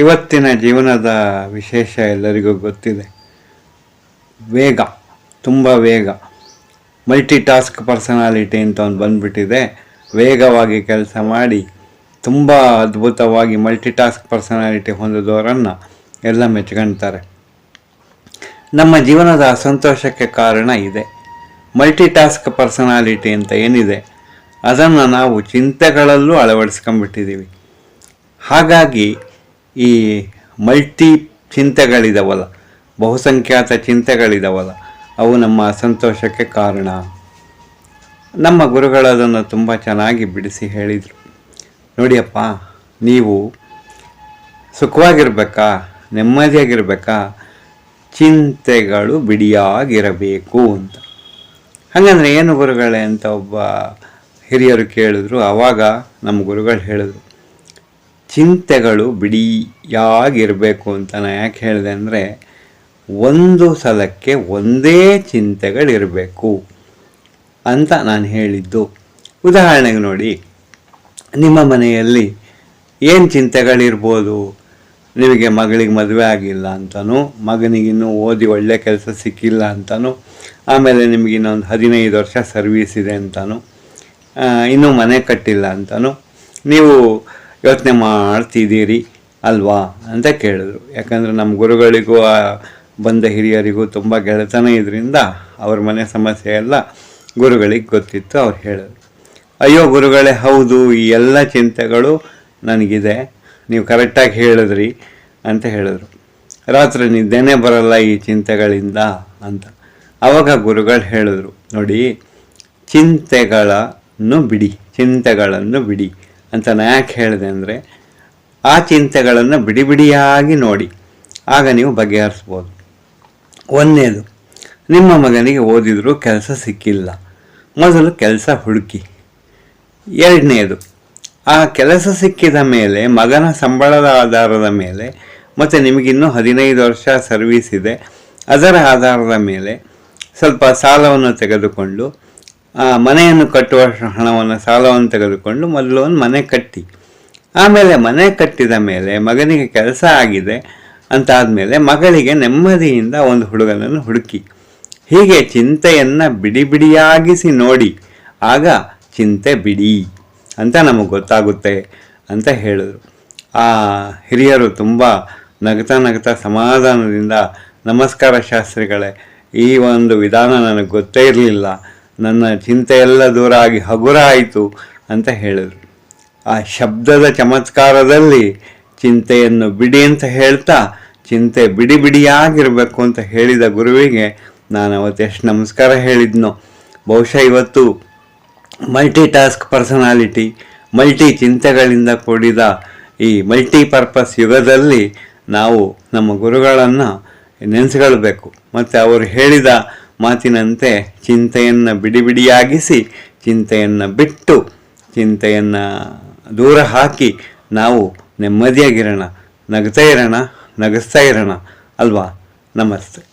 ಇವತ್ತಿನ ಜೀವನದ ವಿಶೇಷ ಎಲ್ಲರಿಗೂ ಗೊತ್ತಿದೆ. ವೇಗ, ತುಂಬ ವೇಗ. ಮಲ್ಟಿ ಟಾಸ್ಕ್ ಪರ್ಸನಾಲಿಟಿ ಅಂತ ಒಂದು ಬಂದುಬಿಟ್ಟಿದೆ. ವೇಗವಾಗಿ ಕೆಲಸ ಮಾಡಿ, ತುಂಬ ಅದ್ಭುತವಾಗಿ ಮಲ್ಟಿ ಟಾಸ್ಕ್ ಪರ್ಸನಾಲಿಟಿ ಹೊಂದಿದವರನ್ನು ಎಲ್ಲ ಮೆಚ್ಕೊಳ್ತಾರೆ ನಮ್ಮ ಜೀವನದ ಅಸಂತೋಷಕ್ಕೆ ಕಾರಣ ಇದೆ. ಮಲ್ಟಿ ಟಾಸ್ಕ್ ಪರ್ಸನಾಲಿಟಿ ಅಂತ ಏನಿದೆ, ಅದನ್ನು ನಾವು ಚಿಂತೆಗಳಲ್ಲೂ ಅಳವಡಿಸ್ಕೊಂಬಿಟ್ಟಿದ್ದೀವಿ ಹಾಗಾಗಿ ಈ ಮಲ್ಟಿ ಚಿಂತೆಗಳಿದಾವಲ್ಲ, ಬಹುಸಂಖ್ಯಾತ ಚಿಂತೆಗಳಿದಾವಲ್ಲ, ಅವು ನಮ್ಮ ಅಸಂತೋಷಕ್ಕೆ ಕಾರಣ. ನಮ್ಮ ಗುರುಗಳು ಅದನ್ನು ತುಂಬ ಚೆನ್ನಾಗಿ ಬಿಡಿಸಿ ಹೇಳಿದರು. ನೋಡಿಯಪ್ಪ, ನೀವು ಸುಖವಾಗಿರ್ಬೇಕಾ, ನೆಮ್ಮದಿಯಾಗಿರಬೇಕಾ? ಚಿಂತೆಗಳು ಬಿಡಿಯಾಗಿರಬೇಕು ಅಂತ. ಹಾಗಂದರೆ ಏನು ಗುರುಗಳೇ ಅಂತ ಒಬ್ಬ ಹಿರಿಯರು ಕೇಳಿದ್ರು. ಆವಾಗ ನಮ್ಮ ಗುರುಗಳು ಹೇಳಿದ್ರು ಚಿಂತೆಗಳು ಬಿಡಿಯಾಗಿರಬೇಕು ಅಂತ ನಾನು ಯಾಕೆ ಹೇಳಿದೆ ಅಂದರೆ, ಒಂದು ಸಲಕ್ಕೆ ಒಂದೇ ಚಿಂತೆಗಳಿರಬೇಕು ಅಂತ ನಾನು ಹೇಳಿದ್ದು. ಉದಾಹರಣೆಗೆ ನೋಡಿ, ನಿಮ್ಮ ಮನೆಯಲ್ಲಿ ಏನು ಚಿಂತೆಗಳಿರ್ಬೋದು? ನಿಮಗೆ ಮಗಳಿಗೆ ಮದುವೆ ಆಗಿಲ್ಲ ಅಂತನೂ ಮಗನಿಗಿನ್ನೂ ಓದಿ ಒಳ್ಳೆ ಕೆಲಸ ಸಿಕ್ಕಿಲ್ಲ ಅಂತನೂ, ಆಮೇಲೆ ನಿಮಗೆ ಇನ್ನೊಂದು ಹದಿನೈದು ವರ್ಷ ಸರ್ವೀಸ್ ಇದೆ ಅಂತನೂ ಇನ್ನೂ ಮನೆ ಕಟ್ಟಿಲ್ಲ ಅಂತನೂ, ನೀವು ಯೋಚನೆ ಮಾಡ್ತಿದ್ದೀರಿ ಅಲ್ವಾ ಅಂತ ಕೇಳಿದ್ರು. ಯಾಕಂದರೆ ನಮ್ಮ ಗುರುಗಳಿಗೂ ಬಂದ ಹಿರಿಯರಿಗೂ ತುಂಬ ಗೆಳೆತನ ಇದರಿಂದ ಅವ್ರ ಮನೆ ಸಮಸ್ಯೆ ಎಲ್ಲ ಗುರುಗಳಿಗೆ ಗೊತ್ತಿತ್ತು ಅವ್ರು ಹೇಳಿದ್ರು. ಅಯ್ಯೋ ಗುರುಗಳೇ, ಹೌದು, ಈ ಎಲ್ಲ ಚಿಂತೆಗಳು ನನಗಿದೆ, ನೀವು ಕರೆಕ್ಟಾಗಿ ಹೇಳಿದ್ರಿ ಅಂತ ಹೇಳಿದ್ರು. ರಾತ್ರಿ ನಿದ್ದೆನೇ ಬರಲ್ಲ ಈ ಚಿಂತೆಗಳಿಂದ ಅಂತ. ಆವಾಗ ಗುರುಗಳು ಹೇಳಿದ್ರು, ನೋಡಿ, ಚಿಂತೆಗಳನ್ನು ಬಿಡಿ ಚಿಂತೆಗಳನ್ನು ಬಿಡಿ. ಅಂತ ನಾನು ಯಾಕೆ ಹೇಳಿದೆ ಅಂದರೆ, ಆ ಚಿಂತೆಗಳನ್ನು ಬಿಡಿ ಬಿಡಿಯಾಗಿ ನೋಡಿ, ಆಗ ನೀವು ಬಗೆಹರಿಸ್ಬೋದು. ಒಂದನೇದು, ನಿಮ್ಮ ಮಗನಿಗೆ ಓದಿದರೂ ಕೆಲಸ ಸಿಕ್ಕಿಲ್ಲ. ಮೊದಲು ಕೆಲಸ ಹುಡುಕಿ. ಎರಡನೇದು, ಆ ಕೆಲಸ ಸಿಕ್ಕಿದ ಮೇಲೆ, ಮಗನ ಸಂಬಳದ ಆಧಾರದ ಮೇಲೆ, ಮತ್ತು ನಿಮಗಿನ್ನೂ ಹದಿನೈದು ವರ್ಷ ಸರ್ವೀಸ್ ಇದೆ, ಅದರ ಆಧಾರದ ಮೇಲೆ ಸ್ವಲ್ಪ ಸಾಲವನ್ನು ತೆಗೆದುಕೊಂಡು ಆ ಮನೆಯನ್ನು ಕಟ್ಟುವ ಹಣವನ್ನು ಸಾಲವನ್ನು ತೆಗೆದುಕೊಂಡು ಮೊದಲು ಒಂದು ಮನೆ ಕಟ್ಟಿ. ಆಮೇಲೆ ಮನೆ ಕಟ್ಟಿದ ಮೇಲೆ ಮಗನಿಗೆ ಕೆಲಸ ಆಗಿದೆ ಅಂತ ಆದಮೇಲೆ ಮಗಳಿಗೆ ನೆಮ್ಮದಿಯಿಂದ ಒಂದು ಹುಡುಗನನ್ನು ಹುಡುಕಿ. ಹೀಗೆ ಚಿಂತೆಯನ್ನು ಬಿಡಿ ಬಿಡಿಯಾಗಿಸಿ ನೋಡಿ. ಆಗ ಚಿಂತೆ ಬಿಡಿ ಅಂತ ನಮಗೆ ಗೊತ್ತಾಗುತ್ತೆ ಅಂತ ಹೇಳಿದರು. ಆ ಹಿರಿಯರು ತುಂಬ ನಗ್ತಾ ನಗ್ತಾ ಸಮಾಧಾನದಿಂದ ನಮಸ್ಕಾರ ಶಾಸ್ತ್ರಿಗಳೇ, ಈ ಒಂದು ವಿಧಾನ ನನಗೆ ಗೊತ್ತೇ ಇರಲಿಲ್ಲ. ನನ್ನ ಚಿಂತೆ ಎಲ್ಲ ದೂರ ಆಗಿ ಹಗುರ ಆಯಿತು ಅಂತ ಹೇಳಿದರು. ಆ ಶಬ್ದದ ಚಮತ್ಕಾರದಲ್ಲಿ ಚಿಂತೆಯನ್ನು ಬಿಡಿ ಅಂತ ಹೇಳ್ತಾ, ಚಿಂತೆ ಬಿಡಿ ಬಿಡಿಯಾಗಿರಬೇಕು ಅಂತ ಹೇಳಿದ ಗುರುವಿಗೆ ನಾನು ಅವತ್ತು ಎಷ್ಟು ನಮಸ್ಕಾರ ಹೇಳಿದ್ನೋ. ಬಹುಶಃ ಇವತ್ತು ಮಲ್ಟಿ ಟಾಸ್ಕ್ ಪರ್ಸನಾಲಿಟಿ ಮಲ್ಟಿ ಚಿಂತೆಗಳಿಂದ ಕೂಡಿದ ಈ ಮಲ್ಟಿ ಪರ್ಪಸ್ ಯುಗದಲ್ಲಿ ನಾವು ನಮ್ಮ ಗುರುಗಳನ್ನು ನೆನೆಸ್ಕೊಳ್ಬೇಕು. ಮತ್ತು ಅವರು ಹೇಳಿದ ಮಾತಿನಂತೆ ಚಿಂತೆಯನ್ನು ಬಿಡಿ ಬಿಡಿಯಾಗಿಸಿ ಚಿಂತೆಯನ್ನು ಬಿಟ್ಟು, ಚಿಂತೆಯನ್ನು ದೂರ ಹಾಕಿ ನಾವು ನೆಮ್ಮದಿಯಾಗಿರೋಣ, ನಗ್ತಾ ಇರೋಣ, ನಗಿಸ್ತಾ ಇರೋಣ, ಅಲ್ವಾ? ನಮಸ್ತೆ.